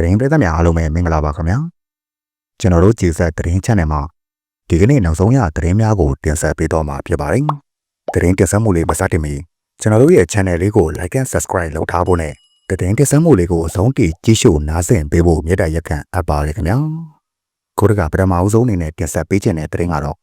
သတင်းပရိသတ်များအားလုံးပဲမင်္ဂလာပါခင်ဗျာကျွန်တော်တို့ကြည်ဆက်သတင်း channel မှာဒီကနေ့နောက်ဆုံးရသတင်းများကိုတင်ဆက်ပေးတော့မှာဖြစ်ပါတယ်သတင်းတင်ဆက်မှုလေးမစတင်မီကျွန်တော်တို့ရဲ့ channel လေးကို like and subscribe လုပ်ထားဖို့နဲ့သတင်းတင်ဆက်မှုလေးကိုအဆုံးထိကြည့်ရှုနားဆင်ပေးဖို့မြတ်တရရက်ခံအပ်ပါတယ်ခင်ဗျာကိုရကပထမအဆုံးအနေနဲ့တင်ဆက်ပေးခြင်းတဲ့သတင်းကတော့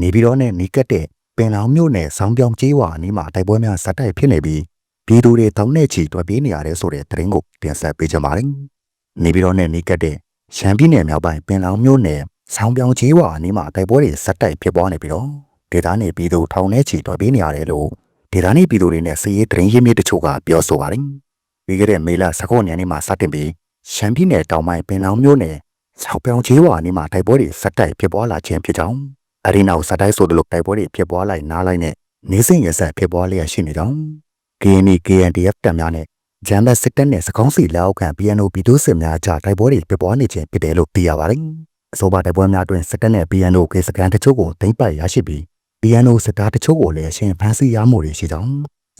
နေပြည်တော်နဲ့နီးကပ်တဲ့ပင်လောင်မြို့နယ်ဆောင်းပြောင်းကျေးဝါအနီးမှာတိုက်ပွဲများဆက်တိုက်ဖြစ်နေပြီးပြည်သူတွေတောင်းနဲ့ချီတွက်ပြေးနေရတဲ့ဆိုတဲ့သတင်းကိုတင်ဆက်ပေးကြပါမယ်။ နေပြည်တော်နဲ့နီးကပ်တဲ့ရှမ်းပြည်နယ်မြောက်ပိုင်းပင်လောင်မြို့နယ်ဆောင်းပြောင်းချေးဝါအနီးမှာတိုက်ပွဲတွေဆက်တိုက်ဖြစ်ပွားနေပြီးတော့ဒေသနေပြည်သူထောင်နဲ့ချီတွက်ပြေးနေရတယ်လို့ဒေသနေပြည်သူတွေနဲ့စီးရေးသတင်းရင်းမြစ်တချို့ကပြောဆိုပါတယ်။ပြီးခဲ့တဲ့မေလ19ရက်နေ့မှာစတင်ပြီးရှမ်းပြည်နယ်တောင်ပိုင်းပင်လောင်မြို့နယ်ဆောင်းပြောင်းချေးဝါအနီးမှာတိုက်ပွဲတွေဆက်တိုက်ဖြစ်ပွားလာခြင်းဖြစ်ကြောင်းအဲဒီနောက်ဆက်တိုက်ဆိုသလိုတိုက်ပွဲတွေဖြစ်ပွားလိုက်နားလိုက်နဲ့နေစဉ်ရဆက်ဖြစ်ပွားလျက်ရှိနေကြောင်း KNI KNDF တပ်များနဲ့ ဂျမ်ဘတ်စစ်တပ်နဲ့စကောင်းစီလက်အောက်ခံ PNO ပြည်သူ့စစ်များကြားတိုက်ပွဲတွေဖြစ်ပွားနေခြင်းဖြစ်တယ်လို့သိရပါတယ်။အဆိုပါတိုက်ပွဲများတွင်စစ်တပ်နဲ့ PNO ကေစကန်တချို့ကိုသိမ်းပိုက်ရရှိပြီး PNO စစ်သားတချို့ကိုလည်းအရှင်ဖမ်းဆီးရမှုတွေရှိကြောင်း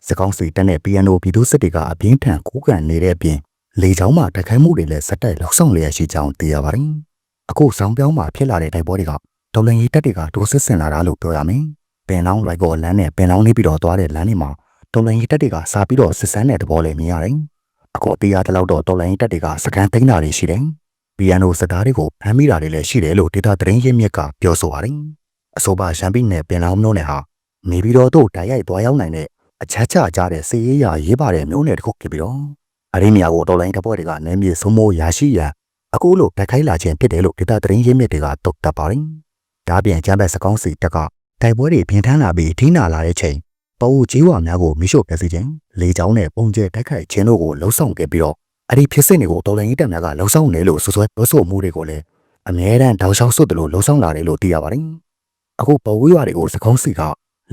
စကောင်းစီတပ်နဲ့ PNO ပြည်သူ့စစ်တွေကအပြင်းထန်ကူးကန်နေတဲ့အပြင်လေကြောင်းမှတိုက်ခိုက်မှုတွေလည်းဆက်တိုက်လှုပ်ဆောင်လျက်ရှိကြောင်းသိရပါတယ်။အခုဆောင်းပြောင်းမှာဖြစ်လာတဲ့တိုက်ပွဲတွေကတော်လန်ရေးတပ်တွေကဒိုးစစ်ဆင်လာတာလို့ပြောရမယ်။ပင်လောင်းရိုက်ကောလမ်းနဲ့ပင်လောင်းနေပြီးတော့သွားတဲ့လမ်းတွေမှာ တော်လိုင်းရေးတက်တွေကစာပြီးတော့စစ်စမ်းတဲ့သဘောလေးမြင်ရတယ်။အခုတရားတလောက်တော့တော်လိုင်းရေးတက်တွေကစကန်သိမ်းတာတွေရှိတယ်။ piano စတားတွေကိုဖမ်းမိတာတွေလည်းရှိတယ်လို့ဒေတာသတင်းရင်းမြစ်ကပြောဆိုပါတယ်။အဆိုပါရှမ်းပြည်နယ်ပင်လောင်းမြို့နယ်ဟာနေပြီးတော့တို့တိုက်ရိုက်သွားရောက်နိုင်တဲ့အချက်ချကြတဲ့စီးရေးရရေးပါတဲ့မြို့နယ်တစ်ခုဖြစ်ပြီးတော့အဲဒီနေရာကိုတော်လိုင်းတပ်ဖွဲ့တွေကနယ်မြေစိုးမိုးရရှိရန်အခုလိုတိုက်ခိုက်လာခြင်းဖြစ်တယ်လို့ဒေတာသတင်းရင်းမြစ်တွေကတုတ်တက်ပါတယ်။ဒါပြင်ကျမ်းဘက်စကောင်းစီတက်ကတိုက်ပွဲတွေပြင်ထမ်းလာပြီးထိနာလာတဲ့ချိန် ပအုပ်ကြီးဝါများကိုမိရှို့ပြစီခြင်းလေကြောင်းနဲ့ပုံကျဲတိုက်ခိုက်ခြင်းတို့ကိုလှုံ့ဆော်ခဲ့ပြီးတော့အဲ့ဒီဖြစ်စဉ်တွေကိုတော်လိုင်းရေးတပ်များကလှုံ့ဆော်နေလို့ဆွဆွဲပြောဆိုမှုတွေကိုလည်းအမြဲတမ်းတောက်လျှောက်စွတ်တယ်လို့လှုံ့ဆော်လာတယ်လို့သိရပါတယ်။အခုပဝေးရွာတွေကိုစကောင်းစီက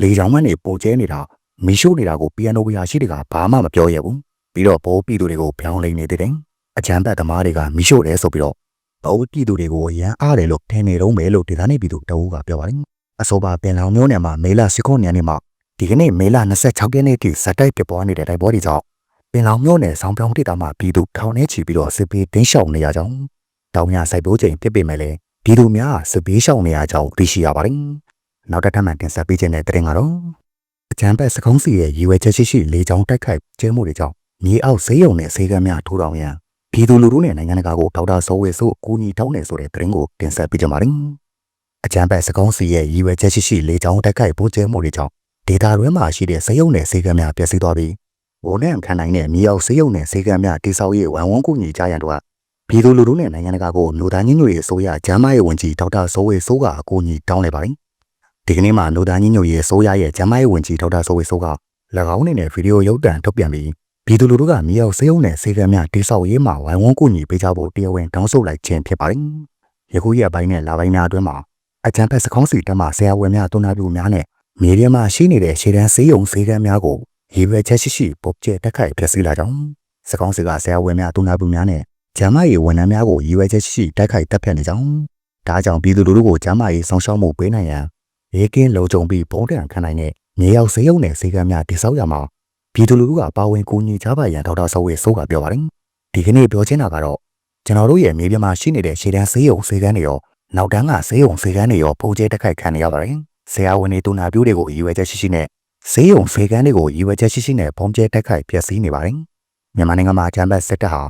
လေကြောင်းမှနေပုံကျဲနေတာမိရှို့နေတာကိုပီယနိုဝီယာရှိတွေကဘာမှမပြောရဘူး။ပြီးတော့ဘောပြည်သူတွေကိုပြောင်းလဲနေသေးတယ်။အကြမ်းဖက်သမားတွေကမိရှို့တယ်ဆိုပြီးတော့ဘောပြည်သူတွေကိုရန်အားတယ်လို့ထင်နေတော့မယ်လို့ဒေသနေပြည်သူတအူးကပြောပါတယ်။အဆိုပါပင်လောင်မျိုးနယ်မှာမေလ19ရက်နေ့မှာ ဒီကနေ့မေလ26ရက်နေ့ထိစတိုက်ပြပွားနေတဲ့တိုက်ပွဲတွေကြောင့်ပင်လောင်မြို့နယ်ဆောင်းပြောင်းဒေသမှာပြည်သူထောင်ထဲချီပြီးတော့စစ်ပေးတင်းရှောင်နေရကြောင်းတောင်မြစိုက်ပျိုးချိန်ဖြစ်ပေမဲ့လည်းပြည်သူများစစ်ပေးရှောင်နေရကြောင်းသိရှိရပါတယ်။နောက်တစ်ထပ်မှတင်ဆက်ပေးခြင်းတဲ့တဲ့ရင်ကတော့အချမ်းဘက်စကုံးစီရဲ့ရည်ဝဲချက်ရှိရှိလေကြောင်းတိုက်ခိုက်ကျဲမှုတွေကြောင့်မြေအောက်ဈေးရုံနဲ့ဈေးကမ်းများထိုးထောင်ရန်ပြည်သူလူထုနဲ့နိုင်ငံတကာကိုဒေါက်တာစောဝေဆိုးအကူအညီတောင်းနေဆိုတဲ့တဲ့ရင်ကိုတင်ဆက်ပေးကြပါမယ်။အချမ်းဘက်စကုံးစီရဲ့ရည်ဝဲချက်ရှိရှိလေကြောင်းတိုက်ခိုက်ပိုးကျဲမှုတွေကြောင့် ဒေတာတွင်းမှာရှိတဲ့စေယုံနယ်စေကမ်းများပျက်စီးသွားပြီးဘုံနဲ့ခံနိုင်တဲ့မြေအောင်စေယုံနယ်စေကမ်းများတိဆောက်ရေးဝန်ဝန်ကူညီကြရန်တို့ပြည်သူလူထုနဲ့နိုင်ငံတကာကိုလူသားညညွေအစိုးရဂျမ်းမားရေးဝန်ကြီးဒေါက်တာစိုးဝေစိုးကအကူအညီတောင်းလိုက်ပါတယ်ဒီကနေ့မှာလူသားညညွေအစိုးရရဲ့ဂျမ်းမားရေးဝန်ကြီးဒေါက်တာစိုးဝေစိုးက၎င်းအနေနဲ့ဗီဒီယိုရုပ်သံထုတ်ပြန်ပြီးပြည်သူလူထုကမြေအောင်စေယုံနယ်စေကမ်းများတိဆောက်ရေးမှာဝန်ဝန်ကူညီပေးကြဖို့တရားဝင်တောင်းဆိုလိုက်ခြင်းဖြစ်ပါတယ်ယခုရက်ပိုင်းနဲ့လပိုင်းများအတွင်းမှာအကြံဖက်စကောင်းစီတက်မှဆရာဝန်များတုံနာပြူများနဲ့ မြေပြင်မှာရှိနေတဲ့ရှေ့တန်းဆေးရုံဆေးကမ်းများကိုရေရွယ်ချက်ရှိရှိပုတ်ကျဲတက်ခိုက်ဖျက်ဆီးလာကြောင်းစကောင်းစကဆရာဝန်များတူနာပူများနဲ့ဂျမ်းမရေးဝန်ထမ်းများကိုရေရွယ်ချက်ရှိရှိတက်ခိုက်တက်ဖြတ်နေကြောင်းဒါကြောင့်ပြည်သူလူထုကိုဂျမ်းမရေးဆောင်ရှောက်မှုပေးနိုင်ရန်ရေကင်းလုံခြုံပြီးပုံတံခံနိုင်တဲ့မြေရောက်ဆေးရုံနဲ့ဆေးကမ်းများတည်ဆောက်ရမှာပြည်သူလူထုကပါဝင်ကူညီကြပါရန်ဒေါက်တာဆောဝေဆိုးကပြောပါတယ်ဒီကနေ့ပြောချင်တာကတော့ကျွန်တော်တို့ရဲ့မြေပြင်မှာရှိနေတဲ့ရှေ့တန်းဆေးရုံဆေးကမ်းတွေရောနောက်တန်းကဆေးရုံဆေးကမ်းတွေရောပုံကျဲတက်ခိုက်ခံနေရပါတယ် ဆရာဝန်တွေတူနာပြိုးတွေကိုရည်ရွယ်ချက်ရှိရှိနဲ့ဈေးရုံဖေကန်းတွေကိုရည်ရွယ်ချက်ရှိရှိနဲ့ဘုံကျဲတက်ခိုက်ပျက်စီးနေပါတယ်။မြန်မာနိုင်ငံမှာဂျမ်ဘတ်စစ်တပ်ဟာ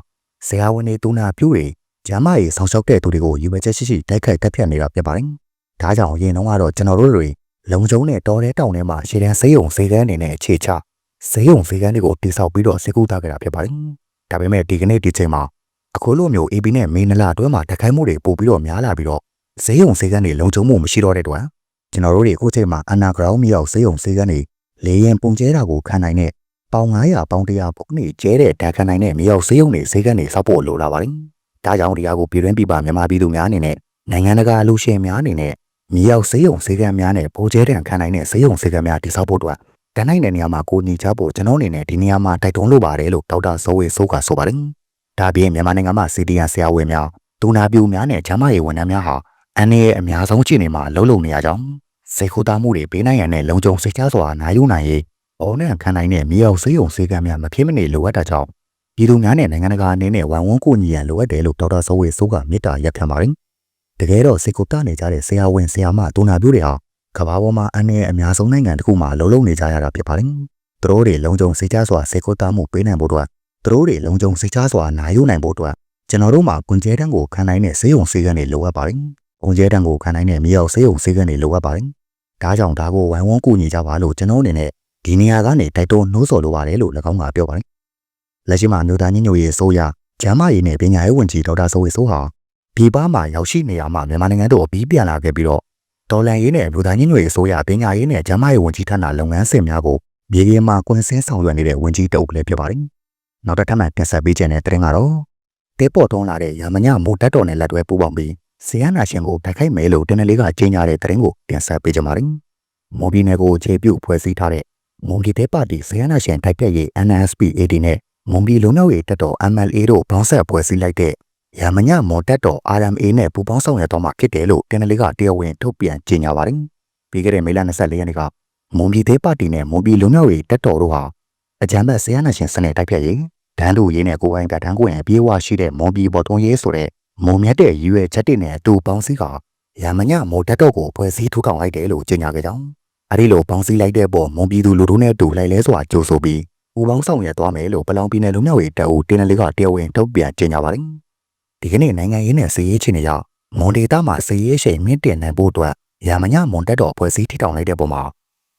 ဆရာဝန်တွေတူနာပြိုးတွေဂျမ်းမရေးဆောင်ရှောက်တဲ့သူတွေကိုရည်ရွယ်ချက်ရှိရှိတိုက်ခိုက်တက်ဖြတ်နေတာဖြစ်ပါတယ်။ဒါကြောင့်အရင်တုန်းကတော့ကျွန်တော်တို့တွေလုံကျုံနဲ့တော်တဲ့တောင်ထဲမှာရှေ့တန်းဈေးရုံဈေးကန်းနေနဲ့အခြေချဈေးရုံဈေးကန်းတွေကိုတိစောက်ပြီးတော့စေကူတာခဲ့တာဖြစ်ပါတယ်။ဒါပေမဲ့ဒီကနေ့ဒီချိန်မှာအခုလိုမျိုး AB နဲ့မေနလာအတွင်းမှာတက်ခိုက်မှုတွေပို့ပြီးတော့များလာပြီးတော့ဈေးရုံဈေးကန်းတွေလုံကျုံမှုမရှိတော့တဲ့အတွက် ကျွန်တော်တို့တွေအခုချိန်မှာအနာဂရောင်းမြောက်စေယုံစေကနေလေရင်ပုံကျဲတာကိုခံနိုင်တဲ့ပေါင်900ပေါင်100ပုံနေကျဲတဲ့ဓာတ်ခံနိုင်တဲ့မြောက်စေယုံတွေစေကနေစောက်ဖို့လိုလာပါတယ်။ဒါကြောင့်ဒီဟာကိုပြည်တွင်းပြည်ပမြန်မာပြည်သူများအနေနဲ့နိုင်ငံတကာလူရှင်များအနေနဲ့မြောက်စေယုံစေကံများနဲ့ပုံကျဲတဲ့ခံနိုင်တဲ့စေယုံစေကံများတိစောက်ဖို့အတွက်တန်းနိုင်တဲ့နေရာမှာကိုညီချဖို့ကျွန်တော်အနေနဲ့ဒီနေရာမှာတိုက်တွန်းလိုပါတယ်လို့ဒေါက်တာဇောဝေဆိုးကဆိုပါတယ်။ဒါပြင်မြန်မာနိုင်ငံမှာစီတီယန်ဆရာဝန်များဒူနာပြူများနဲ့ဂျမရေးဝန်ထမ်းများဟာ အန်ရဲ့အများဆုံးအခြေအနေမှာလှုပ်လုံနေရကြောင်းစိတ်ခိုးသားမှုတွေပေးနိုင်ရန်နဲ့လုံခြုံစိတ်ချစွာနာယူနိုင်ရေးအော်နဲ့ခံနိုင်တဲ့မြေအောင်စေးုံစေးကမ်းများမဖြစ်မနေလိုအပ်တာကြောင့်ပြည်သူများနဲ့နိုင်ငံတကာအနေနဲ့ဝန်ဝန်းကိုညီရန်လိုအပ်တယ်လို့ဒေါက်တာစိုးဝေစိုးကမေတ္တာရပ်ခံပါတယ်တကယ်တော့စိတ်ကိုတနေကြတဲ့ဆရာဝန်ဆရာမဒုနာပြိုးတွေဟာကမ္ဘာပေါ်မှာအနည်းအများဆုံးနိုင်ငံတစ်ခုမှာလုံလုံနေကြရတာဖြစ်ပါတယ်သူတို့တွေလုံခြုံစိတ်ချစွာစိတ်ကိုတမှုပေးနိုင်ဖို့အတွက်သူတို့တွေလုံခြုံစိတ်ချစွာနာယူနိုင်ဖို့အတွက်ကျွန်တော်တို့မှာကွန်ကျဲတန်းကိုခံနိုင်တဲ့ဆေးရုံဆေးကန်းတွေလိုအပ်ပါတယ် ကွန်ကျဲတန်းကိုခံနိုင်တဲ့မြေရောက်ဆေးရုံဆေးကန်းတွေလိုအပ်ပါတယ်ဒါကြောင့်ဒါကိုဝန်ဝန်းကိုညီကြပါလို့ကျွန်တော်အနေနဲ့ဒီနေရာကနေတိုက်တွန်းနှိုးဆော်လိုပါတယ်လို့၎င်းကပြောပါတယ်လက်ရှိမှာမြို့သားညညိုရေးဆိုရကျမ်းမာရေးနဲ့ပညာရေးဝန်ကြီးဒေါက်တာဆိုဝေဆိုးဟာပြည်ပမှာရောက်ရှိနေရမှာမြန်မာနိုင်ငံတို့အပြီးပြန်လာခဲ့ပြီးတော့ဒေါ်လန်ရေးနဲ့မြို့သားညညိုရေးဆိုရပညာရေးနဲ့ကျမ်းမာရေးဝန်ကြီးဌာနလုပ်ငန်းစဉ်များကိုမြေပြင်မှာကွန်ဆင်းဆောင်ရွက်နေတဲ့ဝန်ကြီးတအုပ်လည်းဖြစ်ပါတယ်နောက်တစ်ထပ်မှတင်ဆက်ပေးခြင်းတဲ့တင်ကတော့တဲပေါ်သွန်းလာတဲ့ရမညမိုးတက်တော်နဲ့လက်တွဲပူးပေါင်းပြီး ဆီယနာရှင်ကိုတိုက်ခိုက်မယ်လို့တင်နယ်လေးကကြေညာတဲ့တင်ကိုတင်ဆက်ပေးကြပါမယ်။မော်ဘီနယ်ကိုခြေပြုတ်ဖွဲ့စည်းထားတဲ့မွန်ပြည်တဲပါတီဆီယနာရှင်တိုက်ပြက်ရေး NSP AD နဲ့မွန်ပြည်လုံနောက်ရေးတက်တော် MLA တို့ပေါင်းဆက်ဖွဲ့စည်းလိုက်တဲ့ရမညမော်တက်တော် RMA နဲ့ပူးပေါင်းဆောင်ရွက်တော့မှဖြစ်တယ်လို့တင်နယ်လေးကတရားဝင်ထုတ်ပြန်ကြေညာပါတယ်။ပြီးခဲ့တဲ့မေလ24ရက်နေ့ကမွန်ပြည်သေးပါတီနဲ့မွန်ပြည်လုံမြောက်ရေးတက်တော်တို့ဟာအကြမ်းဖက်ဆရာနာရှင်စနစ်တိုက်ဖြတ်ရေးဒန်းတို့ရေးနဲ့ကိုယ်ပိုင်ကတန်းကိုယ်အပြေးဝရှိတဲ့မွန်ပြည်ပေါ်တွန်းရေးဆိုတဲ့ မုံမြတ်တဲ့ရွေချက်တွေနဲ့အတူပေါင်းစည်းကရမညမော်တက်တော်ကိုဖွဲ့စည်းထူထောင်လိုက်တယ်လို့ကြေညာခဲ့ကြောင်းအဲဒီလိုပေါင်းစည်းလိုက်တဲ့ပေါ်မွန်ပြည်သူလူထုနဲ့အတူလိုက်လဲစွာကြိုးဆိုပြီးပူပေါင်းဆောင်ရွက်သွားမယ်လို့ပလောင်ပြည်နယ်လုံမြောက်ရေးတပ်ဦးတင်းနယ်လေးကတရားဝင်ထုတ်ပြန်ကြေညာပါတယ်ဒီကနေ့နိုင်ငံရေးနဲ့စီးရေးချင်းတွေကြောင့်မွန်ဒေတာမှာစီးရေးရှိန်မြင့်တင်နိုင်ဖို့အတွက်ရမညမွန်တက်တော်ဖွဲ့စည်းထီထောင်လိုက်တဲ့ပုံမှာ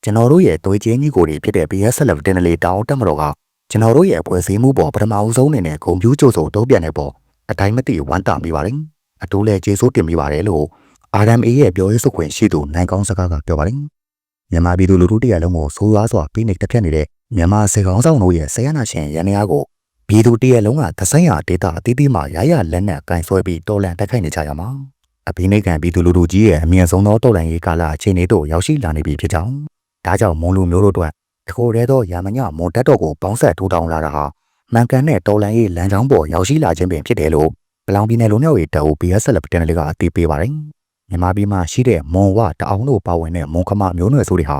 ကျွန်တော်တို့ရဲ့သွေးချင်းကြီးကိုတွေဖြစ်တဲ့ BSLF တင်နယ်လေးတောင်းတက်မတော်ကကျွန်တော်တို့ရဲ့ဖွဲ့စည်းမှုပေါ်ပထမအဆုံးအနေနဲ့ဂုံပြူးကြိုးဆိုတုံးပြန်တဲ့ပေါ် အတိုင်းမသိဝမ်းတာမိပါတယ်အတိုးလဲကျေးဇူးတင်မိပါတယ်လို့ RMA ရဲ့ပြောရေးဆိုခွင့်ရှိသူနိုင်ကောင်းစကားကပြောပါတယ်မြန်မာပြည်သူလူထုတရက်လုံးကိုဆိုးရွားစွာဖိနှိပ်တက်ဖြတ်နေတဲ့မြန်မာစေကောင်းဆောင်တို့ရဲ့ဆရာနာရှင်ရန်ရာကိုပြည်သူတရက်လုံးကသဆိုင်ရာဒေတာအသီးသီးမှာရရလက်နက်ကင်ဆွဲပြီးတော်လန်တက်ခိုက်နေကြရမှာအဘိနိကံပြည်သူလူထုကြီးရဲ့အမြင့်ဆုံးသောတော်လန်ရေးကာလအခြေအနေတို့ရောက်ရှိလာနေပြီဖြစ်ကြောင်းဒါကြောင့်မွန်လူမျိုးတို့အတွက်တခိုရဲသောယာမညမွန်တက်တော်ကိုပေါင်းဆက်ထိုးတောင်းလာတာဟာ မှန်ကန်တဲ့တော်လန်ရေးလမ်းကြောင်းပေါ်ရောက်ရှိလာခြင်းပင်ဖြစ်တယ်လို့ပလောင်ပြည်နယ်လုံးရောက်ရေးတပ်ဦး BSL တန်နယ်ကအသိပေးပါတယ်မြန်မာပြည်မှာရှိတဲ့မွန်ဝတအောင်တို့ပါဝင်တဲ့မွန်ခမမျိုးနွယ်စုတွေဟာ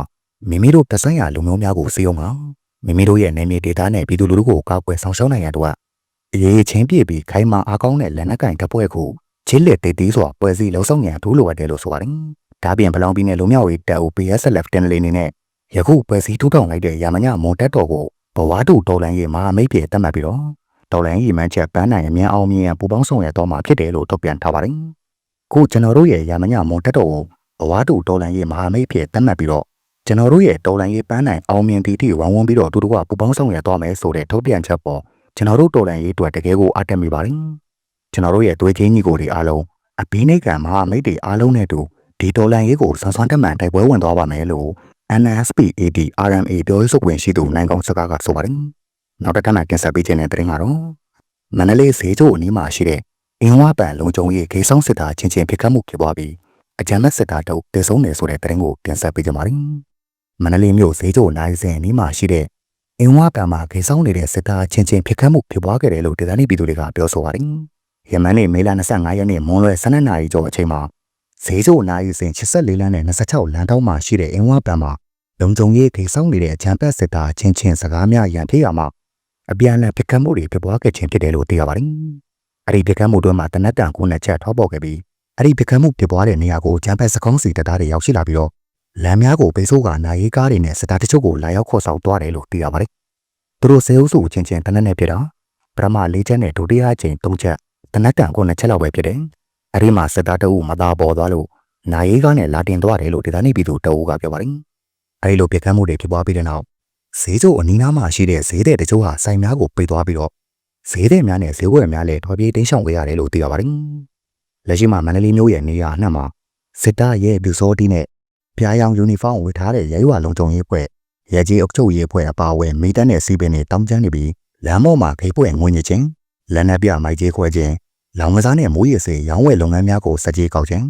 မိမိတို့တဆိုင်ရာလူမျိုးများကိုစီယုံမှာမိမိတို့ရဲ့နေမြေဒေသနဲ့ပြည်သူလူထုကိုကာကွယ်ဆောင်ရှောက်နိုင်ရန်တို့အရေးချင်းပြည့်ပြီးခိုင်မာအားကောင်းတဲ့လက်နက်ကင်တပ်ဖွဲ့ကိုချစ်လက်တေးသေးစွာပွဲစည်းလှုပ်ဆောင်ရန်ဒူးလိုအပ်တယ်လို့ဆိုပါတယ်။ဒါပြင်ပလောင်ပြည်နယ်လုံးမြောက်ရေးတပ်ဦး BSLF တင်လေနေနဲ့ယခုပွဲစည်းထူထောင်လိုက်တဲ့ရာမညမွန်တက်တော်ကို ဘဝတူတော်လန်ရေးမဟာမိတ်ပြေတတ်မှတ်ပြီးတော့တော်လန်ရေးမှန်းချက်ပန်းနိုင်အမြန်အောင်မြင်ရန်ပူပေါင်းဆောင်ရတော့မှာဖြစ်တယ်လို့ထုတ်ပြန်ထားပါတယ်။ခုကျွန်တော်တို့ရဲ့ရာမညမွန်တက်တော်ကိုဘဝတူတော်လန်ရေးမဟာမိတ်ပြေတတ်မှတ်ပြီးတော့ကျွန်တော်တို့ရဲ့တော်လန်ရေးပန်းနိုင်အောင်မြင်သည့်ထိဝမ်ဝန်းပြီးတော့တူတူကပူပေါင်းဆောင်ရတော့မယ်ဆိုတဲ့ထုတ်ပြန်ချက်ပေါ်ကျွန်တော်တို့တော်လန်ရေးအတွက်တကယ်ကိုအားတက်မိပါတယ်။ကျွန်တော်တို့ရဲ့သွေးချင်းကြီးကိုတွေအားလုံးအဘိနိကံမဟာမိတ်တွေအားလုံးနဲ့တူဒီတော်လန်ရေးကိုစွမ်းစွမ်းတက်မှန်တိုက်ပွဲဝင်သွားပါမယ်လို့ NSP AD RMA ပြောရေးဆိုခွင့်ရှိသူနိုင်ကောင်းစကားကဆိုပါတယ်။နောက်တစ်ခါမှကင်ဆာပေးခြင်းတဲ့တင်ကတော့မန္တလေးဈေးချိုအနီးမှာရှိတဲ့အင်းဝပန်လုံခြုံရေးခေဆောင်စစ်သားချင်းချင်းဖြစ်ခတ်မှုဖြစ်ပွားပြီးအကြမ်းဖက်စစ်သားတို့တည်ဆုံးနေဆိုတဲ့တင်ကိုတင်ဆက်ပေးကြပါမယ်။မန္တလေးမြို့ဈေးချိုနိုင်စင်အနီးမှာရှိတဲ့အင်းဝပန်မှာခေဆောင်နေတဲ့စစ်သားချင်းချင်းဖြစ်ခတ်မှုဖြစ်ပွားခဲ့တယ်လို့ဒေသနေပြည်သူတွေကပြောဆိုပါတယ်။ယမန်နေ့မေလ25ရက်နေ့မွန်းလွဲ12နာရီကျော်အချိန်မှာဈေးချိုနိုင်စင်84လမ်းနဲ့26လမ်းတောင်းမှာရှိတဲ့အင်းဝပန်မှာ လုံခြုံရေးထိစောင့်နေတဲ့အကြံပတ်စစ်သားချင်းချင်းစကားများရန်ဖြစ်ရမှာအပြန်အလှန်ပြကတ်မှုတွေဖြစ်ပွားခဲ့ခြင်းဖြစ်တယ်လို့သိရပါတယ်။အဲ့ဒီပြကတ်မှုတွေမှာတနက်တန်ကိုနဲ့ချက်ထောပေါ်ခဲ့ပြီးအဲ့ဒီပြကတ်မှုဖြစ်ပွားတဲ့နေရာကိုကြံပတ်စကောင်းစီတပ်သားတွေရောက်ရှိလာပြီးတော့လမ်းများကိုပိတ်ဆို့ကနိုင်ရေးကားတွေနဲ့စစ်သားတချို့ကိုလာရောက်ခေါ်ဆောင်သွားတယ်လို့သိရပါတယ်။သူတို့ဆဲအုပ်စုချင်းချင်းတနက်နဲ့ဖြစ်တာပထမ၄ချက်နဲ့ဒုတိယအချိန်၃ချက်တနက်တန်ကိုနဲ့ချက်လောက်ပဲဖြစ်တယ်။အဲ့ဒီမှာစစ်သားတအုပ်မသားပေါ်သွားလို့နိုင်ရေးကားနဲ့လာတင်သွားတယ်လို့ဒေသနေပြည်သူတအုပ်ကပြောပါတယ်။ အဲဒီလိုပြကတ်မှုတွေဖြစ်ပွားပြီးတဲ့နောက်ဈေးကျုပ်အနီးနားမှာရှိတဲ့ဈေးတဲ့တချို့ဟာဆိုင်များကိုပိတ်သွားပြီးတော့ဈေးတဲ့များနဲ့ဈေးဝယ်များလည်းထွာပြေးတင်းရှောင်ခဲ့ရတယ်လို့သိရပါတယ်။လက်ရှိမှာမန္တလေးမြို့ရဲ့နေရာအနှံ့မှာစစ်တပ်ရဲ့ပြူစောတီနဲ့ပြားရောင်ယူနီဖောင်းဝတ်ထားတဲ့ရဲရွာလုံခြုံရေးဖွဲ့ရဲကြီးအုပ်ချုပ်ရေးဖွဲ့အပါအဝင်မိတပ်နဲ့စီးပင်တွေတောင်းကျမ်းနေပြီးလမ်းပေါ်မှာခိပွင့်ငွေညချင်းလက်နက်ပြမိုက်ကြီးခွဲခြင်းလောင်ကစားနဲ့မိုးရည်စေရောင်းဝယ်လုပ်ငန်းများကိုစကြေးကောက်ခြင်း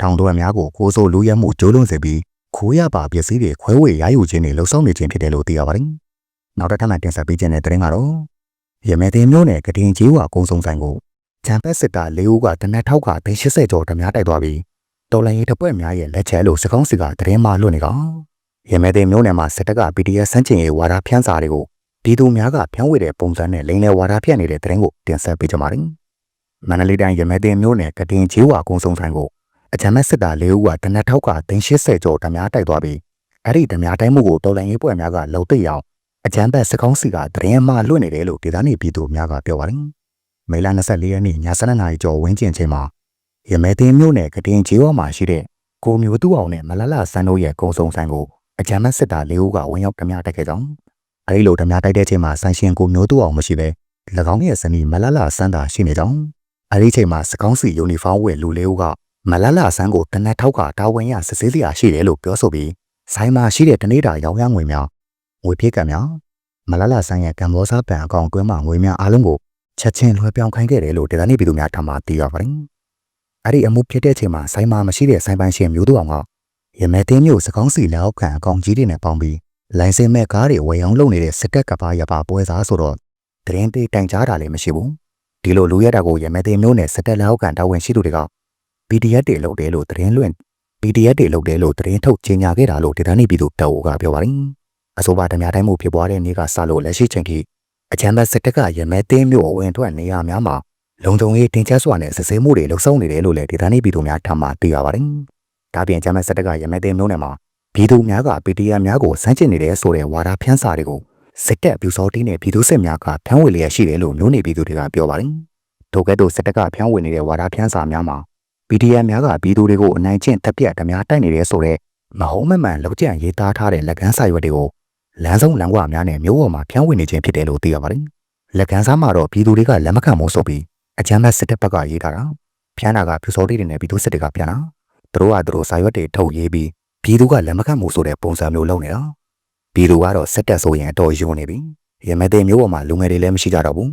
ထောင်တွက်များကိုကိုစိုးလူရဲမှုကျိုးလွန်စေပြီး ခိုးရပါပစ္စည်းတွေခွဲဝေရယူခြင်းတွေလှုပ်ဆောင်နေခြင်းဖြစ်တယ်လို့သိရပါတယ်။နောက်တစ်ထပ်မှတင်ဆက်ပေးခြင်းတဲ့တဲ့ရင်ကတော့ရမဲတင်မျိုးနဲ့ကတင်ကြီးဝါကုန်းစုံဆိုင်ကိုဂျမ်ပက်စစ်တာ၄ဦးကတနက်ထောက်ကဒိန်80ကျော်ဓမြတိုက်သွားပြီးတော်လိုင်းရေးတပွဲများရဲ့လက်ချက်လို့စကောင်းစီကတရင်မှလွတ်နေကောင်ရမဲတင်မျိုးနယ်မှာစစ်တပ်က PDF စန့်ကျင်ရေးဝါဒဖြန့်စာတွေကိုပြည်သူများကဖြန့်ဝေတဲ့ပုံစံနဲ့လိန်လယ်ဝါဒဖြန့်နေတဲ့သတင်းကိုတင်ဆက်ပေးကြပါမယ်။မန္တလေးတိုင်းရမဲတင်မြို့နယ်ကတင်ချေးဝါကုန်းဆောင်ဆိုင်ကို အကြမ်းမဲ့စစ်သား၄ဦးကတနက်ထောက်ကတင်80ကျော်ဓမြတိုက်သွားပြီးအဲ့ဒီဓမြတိုင်းမှုကိုတော်လိုင်းရေးပွဲများကလုံသိအောင်အကြမ်းဖက်စကောင်းစီကသတင်းမှလွှင့်နေတယ်လို့ဒေသနေပြည်သူများကပြောပါတယ်။မေလ24ရက်နေ့ည7:00နာရီကျော်ဝန်းကျင်ချိန်မှာရမဲတင်မြို့နယ်ကတင်ချေးဝါမှာရှိတဲ့ကိုမျိုးသူအောင်နဲ့မလလဆန်းတို့ရဲ့ကုန်းဆောင်ဆိုင်ကိုအကြမ်းမဲ့စစ်သား၄ဦးကဝင်ရောက်ဓမြတိုက်ခဲ့ကြောင်းအဲဒီလိုဓမြတိုက်တဲ့ချိန်မှာဆိုင်ရှင်ကိုမျိုးသူအောင်မရှိဘဲ၎င်းရဲ့ဇနီးမလလဆန်းသာရှိနေကြောင်းအဲဒီချိန်မှာစကောင်းစီယူနီဖောင်းဝတ်လူလေးဦးက မလလဆန်းကိုတနက်ထောက်ကတာဝန်ရစစ်ဆေးစရာရှိတယ်လို့ပြောဆိုပြီးဆိုင်မှာရှိတဲ့တနေ့တာရောင်းရငွေများငွေပြေးကံများမလလဆန်းရဲ့ကံဘောစားပံအကောင့်တွင်းမှာငွေများအားလုံးကိုချက်ချင်းလွှဲပြောင်းခိုင်းခဲ့တယ်လို့ဒေသနေပြည်သူများထံမှသိရပါတယ်။အဲ့ဒီအမှုဖြစ်တဲ့ချိန်မှာဆိုင်မှာမရှိတဲ့ဆိုင်ပိုင်ရှင်မျိုးသူအောင်ကရမဲတင်းမျိုးစကောင်းစီလက်အောက်ခံအကောင့်ကြီးတွေနဲ့ပေါင်းပြီးလိုင်စင်မဲ့ကားတွေဝယ်အောင်လုပ်နေတဲ့စစ်တပ်ကပါရပါပွဲစားဆိုတော့တရင်တေးတိုင်ကြားတာလည်းမရှိဘူး။ဒီလိုလူရတာကိုရမဲတင်းမျိုးနဲ့စစ်တပ်လက်အောက်ခံတာဝန်ရှိသူတွေက PDF တွေလုပ်တယ်လို့သတင်းလွှင့် PDF တွေလုပ်တယ်လို့သတင်းထုတ်ကြေညာခဲ့တာလို့ဒေသနေပြည်သူတောကပြောပါတယ်။အဆိုပါဓမြတိုင်းမှုဖြစ်ပွားတဲ့နေ့ကစလို့လက်ရှိချိန်ထိအချမ်းဘတ်စစ်တပ်ကရမဲတင်းမျိုးအဝင်ထွက်နေရများမှာလုံခြုံရေးတင်ချက်စွာနဲ့စစ်ဆေးမှုတွေလှုပ်ဆောင်နေတယ်လို့လည်းဒေသနေပြည်သူများထပ်မံသိရပါတယ်။ဒါပြင်ချမ်းဘတ်စစ်တပ်ကရမဲတင်းမျိုးနယ်မှာပြည်သူများက PDF များကိုစမ်းကျင်နေတဲ့ဆိုတဲ့ဝါဒဖြန့်စာတွေကိုစစ်တပ်ပြူစောတီးနဲ့ပြည်သူစစ်များကဖျန်းဝေလျက်ရှိတယ်လို့မျိုးနေပြည်သူတွေကပြောပါတယ်။ထို့ကဲ့သို့စစ်တပ်ကဖျန်းဝေနေတဲ့ဝါဒဖြန့်စာများမှာ PDF များကပြည်သူတွေကိုအနိုင်ကျင့်တက်ပြတ်ဓမြတိုက်နေတယ်ဆိုတော့မဟုတ်မမှန်လောက်ကျန်ရေးသားထားတဲ့လက်ကမ်းစာရွက်တွေကိုလမ်းဆုံးလမ်းကွာများနဲ့မျိုးပေါ်မှာဖြန့်ဝေနေခြင်းဖြစ်တယ်လို့သိရပါတယ်။လက်ကမ်းစာမှာတော့ပြည်သူတွေကလက်မခံမို့ဆိုပြီးအကြမ်းဖက်စစ်တပ်ဘက်ကရေးထားတာဖြန်းတာကပြူစောတိတွေနဲ့ပြည်သူစစ်တွေကပြန်တာသူတို့ကသူတို့စာရွက်တွေထုတ်ရေးပြီးပြည်သူကလက်မခံမို့ဆိုတဲ့ပုံစံမျိုးလုပ်နေတာပြည်သူကတော့စစ်တပ်ဆိုရင်အတော်ယွန်းနေပြီရမတဲ့မျိုးပေါ်မှာလူငယ်တွေလည်းမရှိကြတော့ဘူး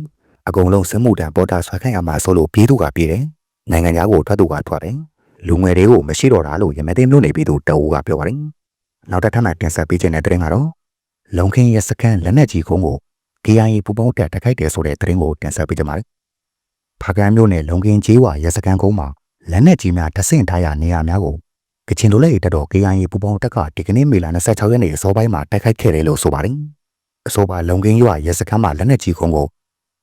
အကုန်လုံးစစ်မှုတန်းပေါ်တာဆွဲခိုင်းရမှာဆိုလို့ပြည်သူကပြေးတယ် နိုင်ငံသားကိုထွက်သူကထွက်တယ်လူငယ်တွေကိုမရှိတော့တာလို့ရမသိမျိုးနေပြည်သူတအူးကပြောပါတယ်နောက်တစ်ထပ်မှတင်ဆက်ပေးခြင်းတဲ့တဲ့ရင်ကတော့လုံခင်းရစခန်းလက်နက်ကြီးကုန်းကို KIA ပူပေါင်းတက်တိုက်ခိုက်တယ်ဆိုတဲ့တဲ့ရင်ကိုတင်ဆက်ပေးကြပါမယ်ဖားကန်းမြို့နယ်လုံခင်းကျေးဝါရစခန်းကုန်းမှာလက်နက်ကြီးများတဆင့်ထားရနေရာများကိုကချင်လိုလက်ရတက်တော် KIA ပူပေါင်းတက်ကဒီကနေ့မေလ26ရက်နေ့အစောပိုင်းမှာတိုက်ခိုက်ခဲ့တယ်လို့ဆိုပါတယ်အဆိုပါလုံခင်းရွာရစခန်းမှာလက်နက်ကြီးကုန်းကို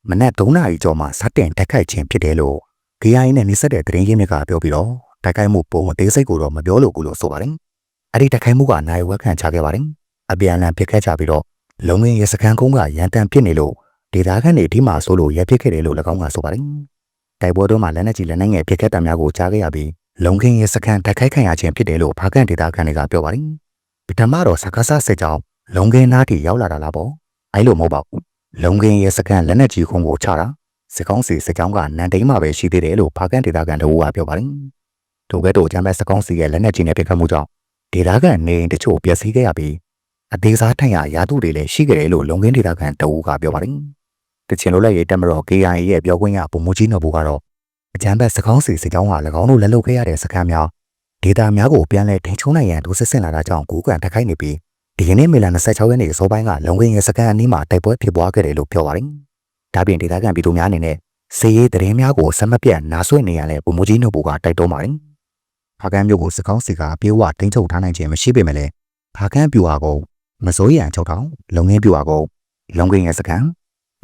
မနက်3နာရီကျော်မှစတင်တိုက်ခိုက်ခြင်းဖြစ်တယ်လို့ KIA နဲ့နှိစက်တဲ့သတင်းရင်းမြစ်ကပြောပြီးတော့တိုက်ခိုက်မှုပုံအသေးစိတ်ကိုတော့မပြောလို့ကူလို့ဆိုပါတယ်။အဲ့ဒီတိုက်ခိုက်မှုကနိုင်ဝက်ခံချခဲ့ပါတယ်။အပြန်အလှန်ဖြစ်ခဲ့ကြပြီးတော့လုံငင်းရစခန်းကုန်းကရန်တမ်းဖြစ်နေလို့ဒေတာခန့်တွေဒီမှာဆိုလို့ရဖြစ်ခဲ့တယ်လို့၎င်းကဆိုပါတယ်။တိုက်ပွဲတွင်းမှာလက်နက်ကြီးလက်နက်ငယ်ဖြစ်ခဲ့တဲ့များကိုကြားခဲ့ရပြီးလုံခင်းရစခန်းတိုက်ခိုက်ခံရခြင်းဖြစ်တယ်လို့ဖားကန်ဒေတာခန့်တွေကပြောပါတယ်။ပထမတော့စကားဆစစ်ကြောင်းလုံခင်းနားထိရောက်လာတာလားပေါ့။အဲ့လိုမဟုတ်ပါဘူး။လုံခင်းရစခန်းလက်နက်ကြီးခုံကိုချတာ စစ်ကောင်းစီစစ်ကြောင်းကနန်တိန်မှာပဲရှိသေးတယ်လို့ဖားကန်ဒေတာကန်တို့ကပြောပါတယ်။ထို့ကဲ့သို့ဂျမ်ဘတ်စစ်ကောင်းစီရဲ့လက်နက်ကြီးနဲ့ပစ်ခတ်မှုကြောင့်ဒေတာကန်နေအိမ်တချို့ပျက်စီးခဲ့ရပြီးအသေးစားထိုင်ရရာသူတွေလည်းရှိခဲ့တယ်လို့လုံခင်းဒေတာကန်တို့ကပြောပါတယ်။တချင်လိုလက်ရေးတက်မတော် KIA ရဲ့ပြောခွင့်ရပုံမှုကြီးနော်ဘူကတော့အကြမ်းဖက်စကောင်းစီစစ်ကြောင်းက၎င်းတို့လက်လွတ်ခဲ့ရတဲ့စခန်းများဒေတာများကိုပြန်လည်ထိန်းချုပ်နိုင်ရန်ဒုစစ်ဆင်လာတာကြောင့်ကူးကန်တက်ခိုက်နေပြီးဒီကနေ့မေလ26ရက်နေ့အစောပိုင်းကလုံခင်းရဲ့စခန်းအနီးမှာတိုက်ပွဲဖြစ်ပွားခဲ့တယ်လို့ပြောပါတယ်။ ဒါပြင်ဒေတာကန်ပြည်သူများအနေနဲ့စီရေးသတင်းများကိုစမပြတ်နားဆွင့်နေရတဲ့ပုံမှုကြီးနှုတ်ဘူကတိုက်တွန်းပါတယ်။ဖားကန်းမြို့ကိုစကောင်းစီကအပြေးဝတင်းချုပ်ထားနိုင်ခြင်းမရှိပေမဲ့လည်းဖားကန်းပြူဟာကုန်းမစိုးရန်ချုပ်ထောင်လုံငင်းပြူဟာကုန်းလုံခင်းရဲ့စခန်း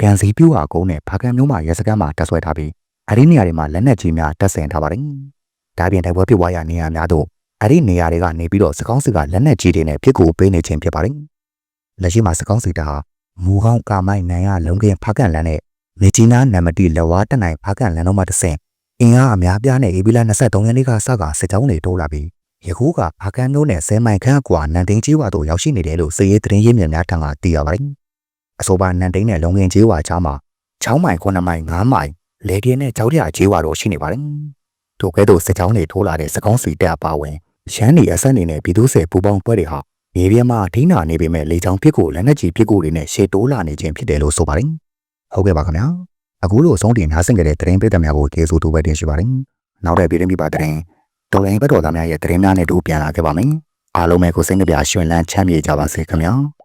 ကန်စီပြူဟာကုန်းနဲ့ဖားကန်းမြို့မှာရဲစခန်းမှာတပ်ဆွဲထားပြီးအဲဒီနေရာတွေမှာလက်နက်ကြီးများတပ်ဆင်ထားပါတယ်။ဒါပြင်တိုက်ပွဲဖြစ်ပွားရာနေရာများသို့အဲ့ဒီနေရာတွေကနေပြီးတော့စကောင်းစီကလက်နက်ကြီးတွေနဲ့ဖြစ်ကိုပေးနေခြင်းဖြစ်ပါတယ်။လက်ရှိမှာစကောင်းစီတာဟာ မူကောင်းကာမိုင်းနိုင်ရလုံကင်ဖားကန်လန်နဲ့မေဂျီနာနံမတီလက်ဝါးတက်နိုင်ဖားကန်လန်တို့မှတဆင်အင်အားအများပြားနဲ့အေဘီလာ23ရက်နေ့ကစကစစ်ကြောင်းတွေတိုးလာပြီးယခုကဖားကန်တို့နဲ့ဆဲမိုင်ခန့်ကွာနန်တိန်ကြီးဝါတို့ရောက်ရှိနေတယ်လို့စည်ရေးသတင်းရင်းမြစ်များထံကသိရပါတယ်။အဆိုပါနန်တိန်နဲ့လုံကင်ကြီးဝါချားမှာ6မိုင်9မိုင်9မိုင်လေပြင်းနဲ့ကြောက်ရကြီးဝါတို့ရှိနေပါတယ်။ထို့ကဲ့သို့စစ်ကြောင်းတွေထိုးလာတဲ့စကောင်းစီတက်အပါဝင်ရှမ်းနေအဆက်နေနဲ့ပြည်သူ့ဆယ်ပူပေါင်းပွဲတွေဟာ မြေပြင်မှာထိနာနေပေမဲ့လေချောင်းပြစ်ကိုလက်နက်ကြီးပြစ်ကိုတွေနဲ့ရှေ့တိုးလာနေခြင်းဖြစ်တယ်လို့ဆိုပါတယ်။ဟုတ်ကဲ့ပါခင်ဗျာ။အခုလိုဆုံးတင်နားဆင်ကြတဲ့သတင်းပေးသမားကိုကျေးဇူးတူပဲတင်ရှိပါတယ်။နောက်တဲ့ပြည်တွင်းပြည်ပသတင်းတော်လိုင်းဘက်တော်သားများရဲ့သတင်းများနဲ့တူပြန်လာခဲ့ပါမယ်။အားလုံးပဲကိုစိတ်နှပြရှင်လန်းချမ်းမြေကြပါစေခင်ဗျာ။